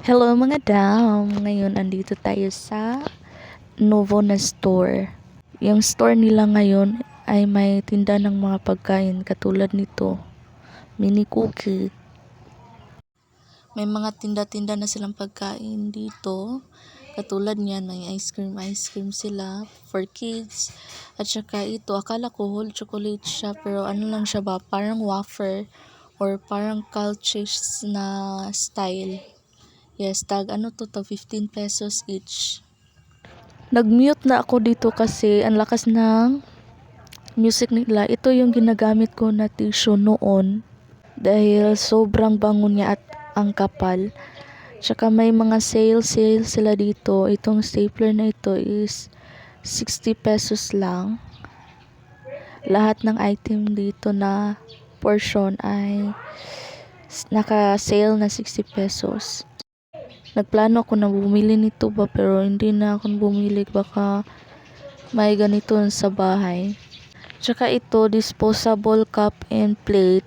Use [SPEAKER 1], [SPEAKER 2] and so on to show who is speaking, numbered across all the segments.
[SPEAKER 1] Hello mga dam! Ngayon andito tayo sa Novo na store. Yung store nila ngayon ay may tinda ng mga pagkain katulad nito. Mini cookie. May mga tinda-tinda na silang pagkain dito. Katulad niyan, may ice cream, ice cream sila for kids. At saka ito, akala ko whole chocolate siya pero ano lang siya ba, parang wafer or parang cultures na style. Yes, tag ano to, tag 15 pesos each. Nag-mute na ako dito kasi ang lakas ng music nila. Ito yung ginagamit ko na tissue noon dahil sobrang bango niya at ang kapal. Tsaka may mga sale sale sila dito. Itong stapler na ito is 60 pesos lang. Lahat ng item dito na portion ay naka-sale na 60 pesos. Nagplano ako na bumili nito ba pero hindi na ako bumili baka may ganito sa bahay. Tsaka ito disposable cup and plate.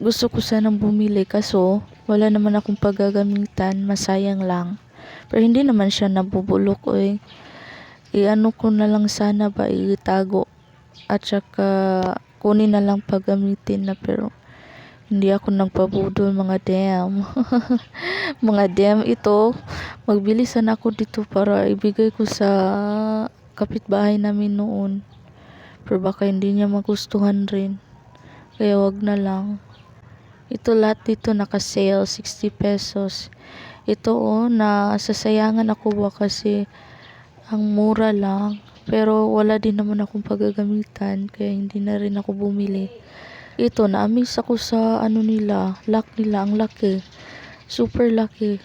[SPEAKER 1] Gusto ko sanang bumili kaso wala naman akong paggagamitan, masayang lang. Pero hindi naman siya nabubulok eh. Iano ko na lang sana ba itago at saka kunin na lang paggamitin na pero hindi ako nagpabudol mga damn. mga damn ito. Magbili sana ako dito para ibigay ko sa kapitbahay namin noon. Pero baka hindi niya magustuhan rin. Kaya wag na lang. Ito lahat dito naka-sale 60 pesos. Ito oh, na sasayangan ako ba kasi ang mura lang. Pero wala din naman akong paggagamitan kaya hindi na rin ako bumili. Ito, na-amaze ako sa ano nila, lock nila, ang laki. Super laki.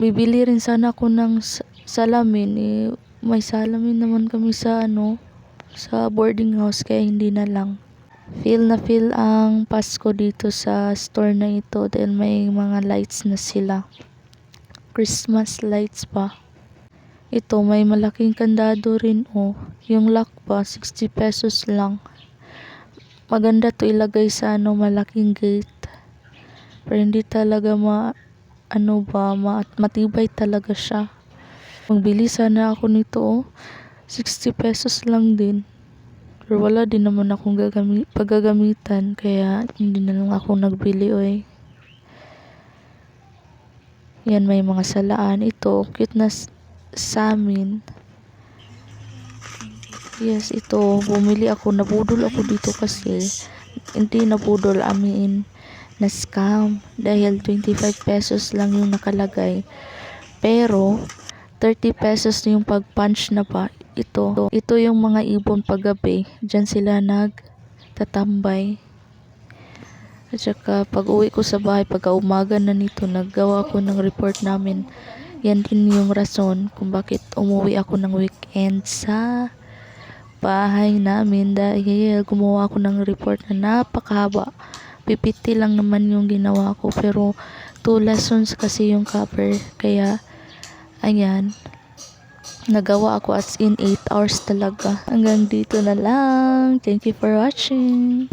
[SPEAKER 1] Bibili rin sana ako ng sa- salamin. Eh, may salamin naman kami sa ano, sa boarding house kaya hindi na lang. Feel na feel ang Pasko dito sa store na ito dahil may mga lights na sila. Christmas lights pa. Ito, may malaking kandado rin oh. Yung lock pa, 60 pesos lang. Maganda to ilagay sa ano, malaking gate. Pero hindi talaga ma, ano ba, ma, matibay talaga siya. Magbili sana ako nito oh. 60 pesos lang din. Pero wala din naman akong gagami, paggagamitan kaya hindi na lang ako nagbili oy. Yan may mga salaan ito. Cute na sa amin. Yes, ito. Bumili ako. Nabudol ako dito kasi hindi nabudol amin na scam. Dahil 25 pesos lang yung nakalagay. Pero 30 pesos yung pag-punch na pa. Ito. Ito yung mga ibon paggabi. Diyan sila nagtatambay. At saka pag uwi ko sa bahay, pagka umaga na nito, naggawa ako ng report namin. Yan din yung rason kung bakit umuwi ako ng weekend sa bahay namin dahil gumawa ako ng report na napakahaba. Pipiti lang naman yung ginawa ko pero two lessons kasi yung cover. Kaya, ayan, nagawa ako as in 8 hours talaga. Hanggang dito na lang. Thank you for watching.